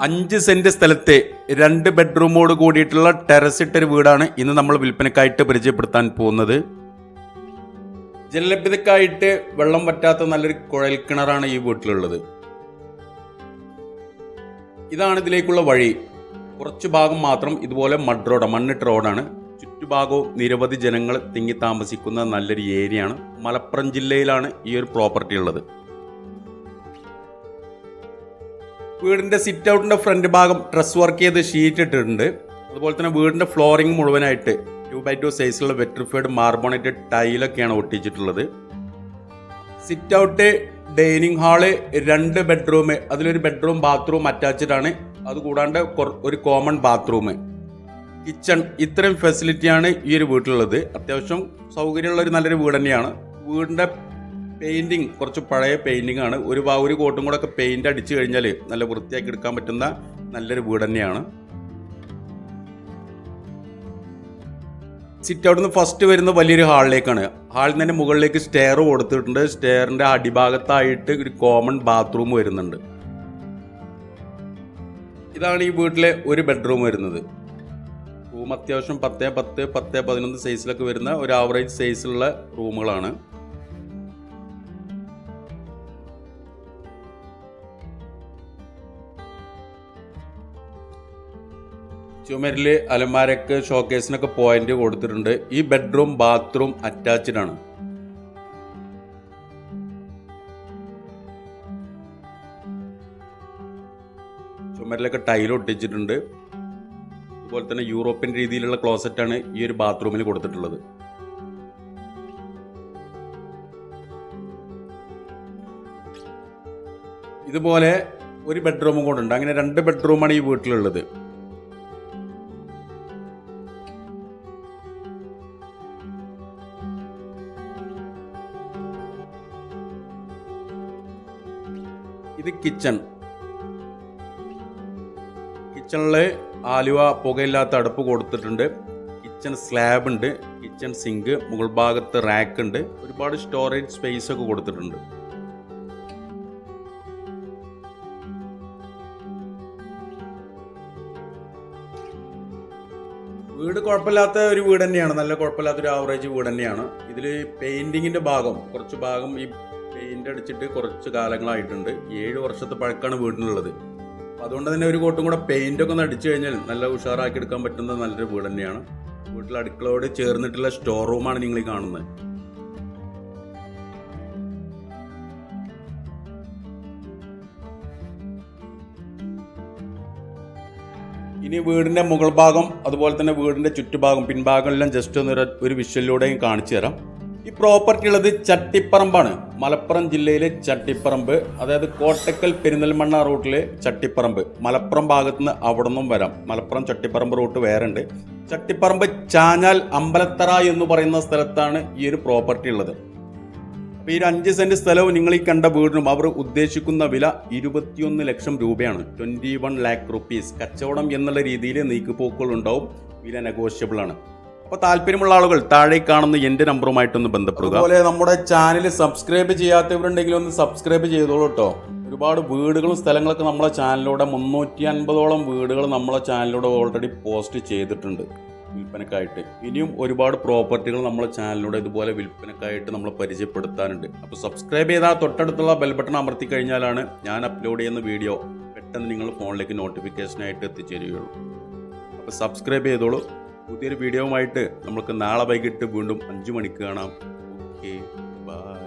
അഞ്ച് സെന്റ് സ്ഥലത്തെ രണ്ട് ബെഡ്റൂമോട് കൂടിയിട്ടുള്ള ടെറസ് ഇട്ടൊരു വീടാണ് ഇന്ന് നമ്മൾ വിൽപ്പനക്കായിട്ട് പരിചയപ്പെടുത്താൻ പോകുന്നത്. ജലലഭ്യതക്കായിട്ട് വെള്ളം പറ്റാത്ത നല്ലൊരു കുഴൽ കിണറാണ് ഈ വീട്ടിലുള്ളത്. ഇതാണ് ഇതിലേക്കുള്ള വഴി. കുറച്ച് ഭാഗം മാത്രം ഇതുപോലെ മഡ് റോഡ് മണ്ണിട്ട് റോഡാണ്. ചുറ്റുഭാഗവും നിരവധി ജനങ്ങൾ തിങ്ങി താമസിക്കുന്ന നല്ലൊരു ഏരിയയാണ്. മലപ്പുറം ജില്ലയിലാണ് ഈ ഒരു പ്രോപ്പർട്ടി ഉള്ളത് വീടിന്റെ സിറ്റ് ഔട്ടിന്റെ ഫ്രണ്ട് ഭാഗം ഡ്രസ് വർക്ക് ചെയ്ത് ഷീറ്റ് ഇട്ടിട്ടുണ്ട്. അതുപോലെ തന്നെ വീടിന്റെ ഫ്ലോറിംഗ് മുഴുവനായിട്ട് ടു ബൈ ടു സൈസിലുള്ള വെട്രിഫൈഡ് മാർബോണേറ്റഡ് ടൈലൊക്കെയാണ് ഒട്ടിച്ചിട്ടുള്ളത്. സിറ്റ് ഔട്ട് ഡൈനിങ് ഹാൾ രണ്ട് ബെഡ്റൂം അതിലൊരു ബെഡ്റൂം ബാത്റൂം അറ്റാച്ച്ഡാണ് ആണ്. അത് കൂടാണ്ട് കൊർ- ഒരു കോമൺ ബാത്റൂം കിച്ചൺ ഇത്രയും ഫെസിലിറ്റിയാണ് ഈ ഒരു വീട്ടിലുള്ളത്. അത്യാവശ്യം സൗകര്യമുള്ള ഒരു നല്ലൊരു വീട് തന്നെയാണ്. വീടിന്റെ പെയിന്റിങ് കുറച്ച് പഴയ പെയിന്റിംഗ് ആണ്. ഒരു ഒരു കോട്ടും കൂടെ ഒക്കെ പെയിന്റ് അടിച്ചു കഴിഞ്ഞാൽ നല്ല വൃത്തിയാക്കി എടുക്കാൻ പറ്റുന്ന നല്ലൊരു വീട് തന്നെയാണ്. സിറ്റ് ഔട്ടിൽ നിന്ന് ഫസ്റ്റ് വരുന്ന വലിയൊരു ഹാളിലേക്കാണ് ഹാളിൽ നിന്ന് മുകളിലേക്ക് സ്റ്റെയർ കൊടുത്തിട്ടുണ്ട്. സ്റ്റെയറിന്റെ അടിഭാഗത്തായിട്ട് ഒരു കോമൺ ബാത്റൂം വരുന്നുണ്ട്. ഇതാണ് ഈ വീട്ടിലെ ഒരു ബെഡ്റൂം വരുന്നത്. റൂം അത്യാവശ്യം പത്ത് പത്ത് പത്ത് പതിനൊന്ന് സൈസിലൊക്കെ വരുന്ന ഒരു ആവറേജ് സൈസിലുള്ള റൂമുകളാണ് ചുമരിൽ അലമാരക്ക് ഷോക്കേസിനൊക്കെ പോയിന്റ് കൊടുത്തിട്ടുണ്ട്. ഈ ബെഡ്റൂം ബാത്റൂം അറ്റാച്ച്ഡ് ആണ്. ചുമരിലൊക്കെ ടൈൽ ഒട്ടിച്ചിട്ടുണ്ട്. അതുപോലെ തന്നെ യൂറോപ്യൻ രീതിയിലുള്ള ക്ലോസറ്റ് ആണ് ഈ ഒരു ബാത്റൂമിൽ കൊടുത്തിട്ടുള്ളത്. ഇതുപോലെ ഒരു ബെഡ്റൂമും കൂടെ ഉണ്ട്. അങ്ങനെ രണ്ട് ബെഡ്റൂമാണ് ഈ വീട്ടിലുള്ളത്. ഇത് കിച്ചൺ കിച്ചണിൽ ആലുവ പുകയില്ലാത്ത അടുപ്പ് കൊടുത്തിട്ടുണ്ട്. കിച്ചൺ സ്ലാബ് ഉണ്ട് കിച്ചൺ സിങ്ക് മുകൾ ഭാഗത്ത് റാക്ക് ഉണ്ട്. ഒരുപാട് സ്റ്റോറേജ് സ്പേസ് ഒക്കെ കൊടുത്തിട്ടുണ്ട്. വീട് കുഴപ്പമില്ലാത്ത ഒരു വീട് തന്നെയാണ്. നല്ല കുഴപ്പമില്ലാത്ത ഒരു ആവറേജ് വീട് തന്നെയാണ്. ഇതിൽ പെയിന്റിങ്ങിന്റെ ഭാഗം കുറച്ച് ഭാഗം ഈ പെയിന്റ് അടിച്ചിട്ട് കുറച്ച് കാലങ്ങളായിട്ടുണ്ട്. ഏഴ് വർഷത്തെ പഴക്കമാണ് വീടിനുള്ളത്. അപ്പൊ അതുകൊണ്ട് തന്നെ ഒരു കോട്ടും കൂടെ പെയിന്റ് ഒക്കെ ഒന്ന് അടിച്ചു കഴിഞ്ഞാൽ നല്ല ഉഷാറാക്കി എടുക്കാൻ പറ്റുന്ന നല്ലൊരു വീട് തന്നെയാണ്. വീട്ടിൽ അടുക്കളയോട് ചേർന്നിട്ടുള്ള സ്റ്റോർ റൂമാണ് നിങ്ങൾ ഈ കാണുന്നത്. ഇനി വീടിന്റെ മുകൾ ഭാഗം അതുപോലെ തന്നെ വീടിന്റെ ചുറ്റുഭാഗം പിൻഭാഗം എല്ലാം ജസ്റ്റ് ഒന്ന് ഒരു വിഷ്വലിലൂടെയും കാണിച്ചു തരാം. ഈ പ്രോപ്പർട്ടി ഉള്ളത് ചട്ടിപ്പറമ്പാണ്. മലപ്പുറം ജില്ലയിലെ ചട്ടിപ്പറമ്പ് അതായത് കോട്ടക്കൽ പെരിന്തൽമണ്ണ റൂട്ടിലെ ചട്ടിപ്പറമ്പ്. മലപ്പുറം ഭാഗത്ത് നിന്ന് അവിടെ നിന്നും വരാം. മലപ്പുറം ചട്ടിപ്പറമ്പ് റൂട്ട് വേറെ ഉണ്ട് ചട്ടിപ്പറമ്പ് ചാഞ്ഞാൽ അമ്പലത്തറ എന്ന് പറയുന്ന സ്ഥലത്താണ് ഈ ഒരു പ്രോപ്പർട്ടി ഉള്ളത്. അപ്പൊ ഈ ഒരു അഞ്ച് സെന്റ് സ്ഥലവും നിങ്ങൾ ഈ കണ്ട വീടിനും അവർ ഉദ്ദേശിക്കുന്ന വില ഇരുപത്തിയൊന്ന് ലക്ഷം രൂപയാണ്. ട്വന്റി വൺ ലാക്ക് റുപ്പീസ് കച്ചവടം എന്നുള്ള രീതിയിൽ നീക്കുപോക്കുകൾ ഉണ്ടാവും. വില നെഗോഷ്യബിൾ ആണ്. അപ്പൊ താല്പര്യമുള്ള ആളുകൾ താഴെ കാണുന്ന എന്റെ നമ്പറുമായിട്ടൊന്ന് ബന്ധപ്പെടുക. അതുപോലെ നമ്മുടെ ചാനൽ സബ്സ്ക്രൈബ് ചെയ്യാത്തവരുണ്ടെങ്കിൽ ഒന്ന് സബ്സ്ക്രൈബ് ചെയ്തോളൂ കേട്ടോ. ഒരുപാട് വീടുകളും സ്ഥലങ്ങളൊക്കെ നമ്മളെ ചാനലിലൂടെ മുന്നൂറ്റി അൻപതോളം വീടുകൾ നമ്മളെ ചാനലിലൂടെ ഓൾറെഡി പോസ്റ്റ് ചെയ്തിട്ടുണ്ട് വിൽപ്പനക്കായിട്ട്. ഇനിയും ഒരുപാട് പ്രോപ്പർട്ടികൾ നമ്മളെ ചാനലിലൂടെ ഇതുപോലെ വിൽപ്പനക്കായിട്ട് നമ്മൾ പരിചയപ്പെടുത്താനുണ്ട്. അപ്പോൾ സബ്സ്ക്രൈബ് ചെയ്താൽ തൊട്ടടുത്തുള്ള ബെൽ ബട്ടൺ അമർത്തി കഴിഞ്ഞാലാണ് ഞാൻ അപ്ലോഡ് ചെയ്യുന്ന വീഡിയോ പെട്ടെന്ന് നിങ്ങൾ ഫോണിലേക്ക് നോട്ടിഫിക്കേഷനായിട്ട് എത്തിച്ചേരുകയുള്ളൂ. അപ്പോൾ സബ്സ്ക്രൈബ് ചെയ്തോളൂ. പുതിയൊരു വീഡിയോവുമായിട്ട് നമുക്ക് നാളെ വൈകിട്ട് വീണ്ടും അഞ്ച് മണിക്ക് കാണാം. Okay bye